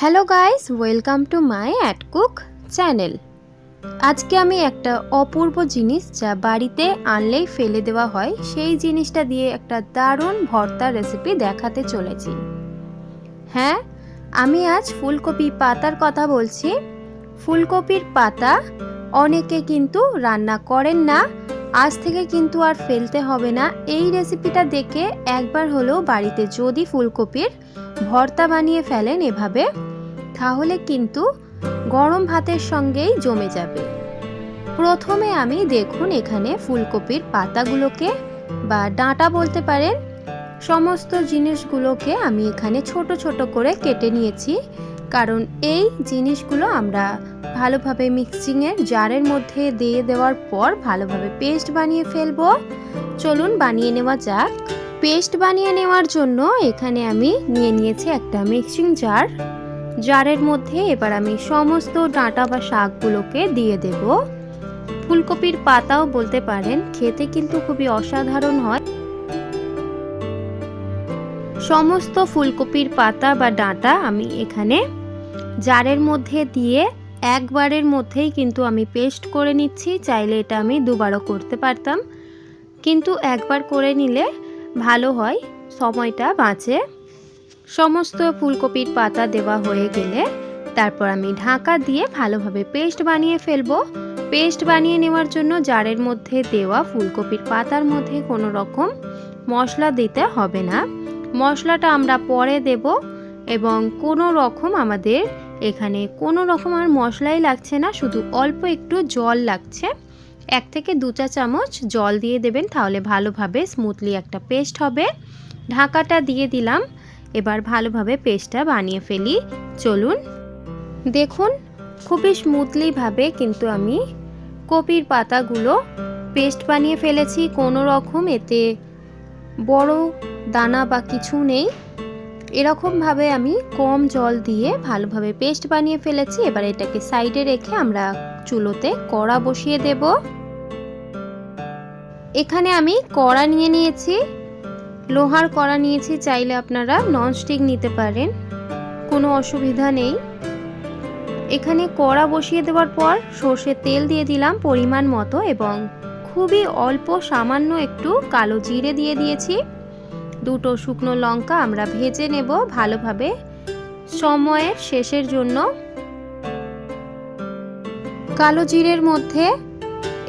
Hello guys, welcome to my at cook channel. আজকে আমি একটা অপূর্ব জিনিস যা বাড়িতে আনলেই ফেলে দেওয়া হয়, সেই জিনিসটা দিয়ে একটা দারুণ ভর্তার রেসিপি দেখাতে চলেছি। হ্যাঁ আমি আজ ফুলকপি পাতার কথা বলছি। ফুলকপির পাতা অনেকে কিন্তু রান্না করেন না, আজ থেকে কিন্তু আর ফেলতে হবে না। এই রেসিপিটা দেখে একবার হলেও বাড়িতে যদি ফুলকপির ভর্তা বানিয়ে ফেলেন এভাবে তাহলে কিন্তু গরম ভাতের সঙ্গেই জমে যাবে। প্রথমে আমি দেখুন এখানে ফুলকপির পাতাগুলোকে বা ডাঁটা বলতে পারেন, সমস্ত জিনিসগুলোকে আমি এখানে ছোট ছোট করে কেটে নিয়েছি। কারণ এই জিনিসগুলো আমরা ভালোভাবে মিক্সিংয়ের জারের মধ্যে দিয়ে দেওয়ার পর ভালোভাবে পেস্ট বানিয়ে ফেলব। চলুন বানিয়ে নেওয়া যাক। পেস্ট বানিয়ে নেওয়ার জন্য এখানে আমি নিয়ে নিয়েছি একটা মিক্সিং জার। জারের মধ্যে এবার আমি সমস্ত ডাঁটা বা শাকগুলোকে দিয়ে দেব। ফুলকপির পাতাও বলতে পারেন, খেতে কিন্তু খুবই অসাধারণ হয়। সমস্ত ফুলকপির পাতা বা ডাঁটা আমি এখানে জারের মধ্যে দিয়ে একবারের মধ্যেই কিন্তু আমি পেস্ট করে নিচ্ছি। চাইলে এটা আমি দুবারও করতে পারতাম। কিন্তু একবার করে নিলে ভালো হয়, সময়টা বাঁচে। সমস্ত ফুলকপির পাতা দেওয়া হয়ে গেলে তারপর আমি ঢাকা দিয়ে ভালোভাবে পেস্ট বানিয়ে ফেলব। পেস্ট বানিয়ে নেওয়ার জন্য জারের মধ্যে দেওয়া ফুলকপির পাতার মধ্যে কোনো রকম মশলা দিতে হবে না। মশলাটা আমরা পরে দেব এবং কোনো রকম আমাদের এখানে কোনো রকম আর মশলাই লাগছে না, শুধু অল্প একটু জল লাগছে। এক থেকে দু চা চামচ জল দিয়ে দেবেন, তাহলে ভালোভাবে স্মুথলি একটা পেস্ট হবে। ঢাকাটা দিয়ে দিলাম। এবার ভালোভাবে পেস্টটা বানিয়ে ফেলি। চলুন। দেখুন, খুবই স্মুথলিভাবে কিন্তু আমি কপির পাতাগুলো পেস্ট বানিয়ে ফেলেছি কোনো রকম। এতে বড় দানা বা কিছু নেই। এরকমভাবে আমি কম জল দিয়ে ভালোভাবে পেস্ট বানিয়ে ফেলেছি। এবার এটাকে সাইডে রেখে আমরা চুলোতে কড়া বসিয়ে দেব। এখানে আমি কড়া নিয়ে নিয়েছি। লোহার কড়া নিয়েছি, চাইলে আপনারা ননস্টিক নিতে পারেন। কোনো অসুবিধা নেই। এখানে কড়া বসিয়ে দেওয়ার পর সর্ষের তেল দিয়ে দিলাম পরিমাণ মতো এবং খুবই অল্প সামান্য একটু কালো জিরে দিয়ে দিয়েছি। দুটো শুকনো লঙ্কা আমরা ভেজে নেব ভালোভাবে সময়ের শেষের জন্য। কালো জিরের মধ্যে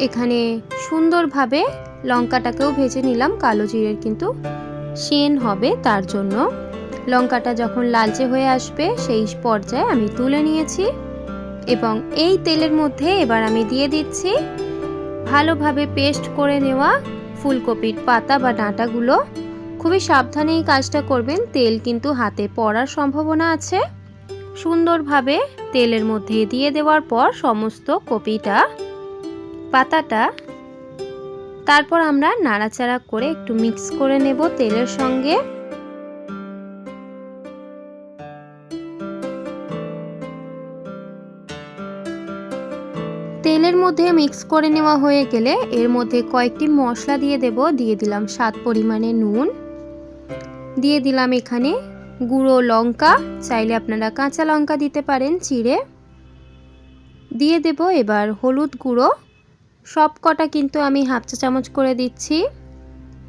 এখানে সুন্দরভাবে লঙ্কাটাকেও ভেজে নিলাম, কালো জিরের কিন্তু সেন হবে তার জন্য। লঙ্কাটা যখন লালচে হয়ে আসবে, সেই পর্যায়ে আমি তুলে নিয়েছি এবং এই তেলের মধ্যে এবার আমি দিয়ে দিচ্ছি ভালোভাবে পেস্ট করে নেওয়া ফুলকপির পাতা বা ডাঁটাগুলো। খুবই সাবধানে এই কাজটা করবেন, তেল কিন্তু হাতে পড়ার সম্ভাবনা আছে। সুন্দরভাবে তেলের মধ্যে দিয়ে দেওয়ার পর সমস্ত কপিটা, পাতাটা তারপর আমরা নাড়াচাড়া করে একটু মিক্স করে নেব তেলের সঙ্গে। তেলের মধ্যে মিক্স করে নেওয়া হয়ে গেলে এর মধ্যে কয়েকটি মশলা দিয়ে দেব, দিয়ে দিলাম স্বাদ পরিমাণে নুন। দিয়ে দিলাম এখানে গুঁড়ো লঙ্কা, চাইলে আপনারা কাঁচা লঙ্কা দিতে পারেন চিড়ে। দিয়ে দেব এবার হলুদ গুঁড়ো। সব কটা কিন্তু আমি হাফ চা চামচ করে দিচ্ছি।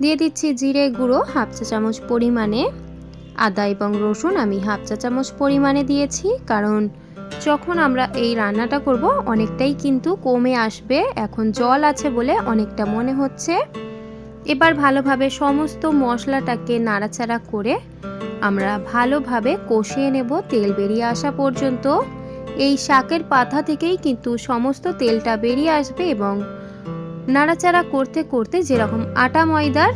দিয়ে দিচ্ছি জিরে গুঁড়ো, হাফ চা চামচ পরিমাণে আদা এবং রসুন আমি হাফ চা চামচ পরিমাণে দিয়েছি। কারণ যখন আমরা এই রান্নাটা করব, অনেকটাই কিন্তু কমে আসবে। এখন জল আছে বলে অনেকটা মনে হচ্ছে। এবার ভালোভাবে সমস্ত মশলাটাকে নাড়াচাড়া করে আমরা ভালোভাবে কষিয়ে নেব তেল বেরিয়ে আসা পর্যন্ত। এই শাকের পাতা থেকেই কিন্তু সমস্ত তেলটা বেরিয়ে আসবে এবং নাড়াচাড়া করতে করতে যেরকম আটা ময়দার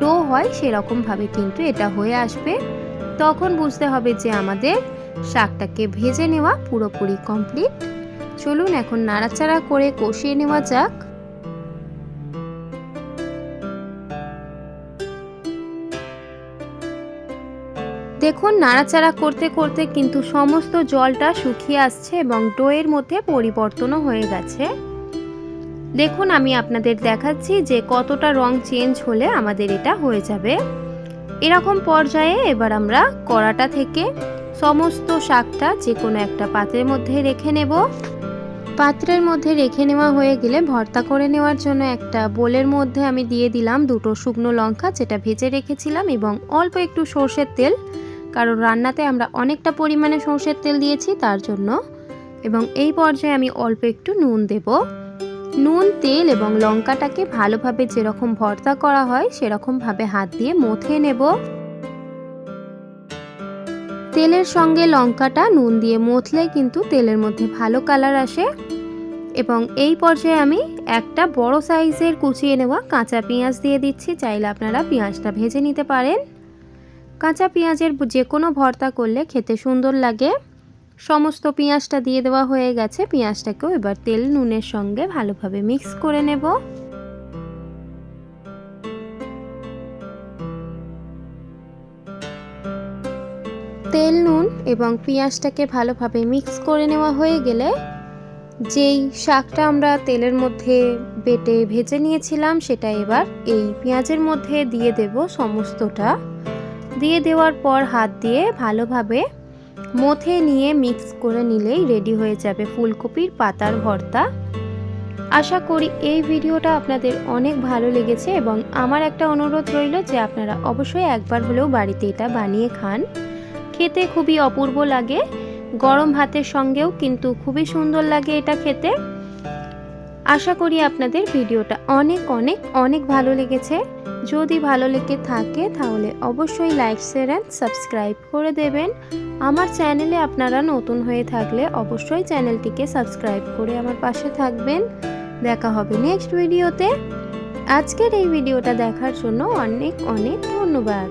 ডো হয়, সেরকমভাবে কিন্তু এটা হয়ে আসবে। তখন বুঝতে হবে যে আমাদের শাকটাকে ভেজে নেওয়া পুরোপুরি কমপ্লিট চলুন এখন নাড়াচাড়া করে কষিয়ে নেওয়া যাক। দেখুন, নাড়াচাড়া করতে করতে কিন্তু সমস্ত জলটা শুকিয়ে আসছে এবং ডোয়ের মধ্যে পরিবর্তনও হয়ে গেছে। দেখুন, আমি আপনাদের দেখাচ্ছি যে কতটা রং চেঞ্জ হলে আমাদের এটা হয়ে যাবে। এরকম পর্যায়ে এবার আমরা কড়াটা থেকে সমস্ত শাকটা যে কোনো একটা পাত্রের মধ্যে রেখে নেব। পাত্রের মধ্যে রেখে নেওয়া হয়ে গেলে ভর্তা করে নেওয়ার জন্য একটা বোলের মধ্যে আমি দিয়ে দিলাম দুটো শুকনো লঙ্কা, যেটা ভেজে রেখেছিলাম, এবং অল্প একটু সর্ষের তেল। কারণ রান্নাতে আমরা অনেকটা পরিমাণে সর্ষের তেল দিয়েছি তার জন্য। এবং এই পর্যায়ে আমি অল্প একটু নুন দেব। নুন, তেল এবং লঙ্কাটাকে ভালোভাবে যেরকম ভর্তা করা হয় সেরকমভাবে হাত দিয়ে মথে নেব। তেলের সঙ্গে লঙ্কাটা নুন দিয়ে মথলে কিন্তু তেলের মধ্যে ভালো কালার আসে। এবং এই পর্যায়ে আমি একটা বড় সাইজের কুচিয়ে নেওয়া কাঁচা পেঁয়াজ দিয়ে দিচ্ছি। চাইলে আপনারা পেঁয়াজটা ভেজে নিতে পারেন। কাঁচা পেঁয়াজের যে কোনো ভর্তা করলে খেতে সুন্দর লাগে। সমস্ত পেঁয়াজটা দিয়ে দেওয়া হয়ে গেছে। পেঁয়াজটাকেও এবার তেল, নুনের সঙ্গে ভালোভাবে মিক্স করে নেব। তেল, নুন এবং পেঁয়াজটাকে ভালোভাবে মিক্স করে নেওয়া হয়ে গেলে যেই শাকটা আমরা তেলের মধ্যে বেটে ভেজে নিয়েছিলাম, সেটা এবার এই পেঁয়াজের মধ্যে দিয়ে দেব সমস্তটা। দিয়ে দেওয়ার পর হাত দিয়ে ভালোভাবে মথে নিয়ে মিক্স করে নিলেই রেডি হয়ে যাবে ফুলকপির পাতার ভর্তা। আশা করি এই ভিডিওটা আপনাদের অনেক ভালো লেগেছে এবং আমার একটা অনুরোধ রইল যে আপনারা অবশ্যই একবার হলেও বাড়িতে এটা বানিয়ে খান। খেতে খুবই অপূর্ব লাগে, গরম ভাতের সঙ্গেও কিন্তু খুবই সুন্দর লাগে এটা খেতে। আশা করি আপনাদের ভিডিওটা অনেক অনেক অনেক ভালো লেগেছে। যদি ভালো লেগে থাকে তাহলে অবশ্যই লাইক শেয়ার অ্যান্ড সাবস্ক্রাইব করে দেবেন। আমার চ্যানেলে আপনারা নতুন হয়ে থাকলে অবশ্যই চ্যানেলটিকে সাবস্ক্রাইব করে আমার পাশে থাকবেন। দেখা হবে নেক্সট ভিডিওতে আজকের এই ভিডিওটা দেখার জন্য অনেক অনেক ধন্যবাদ।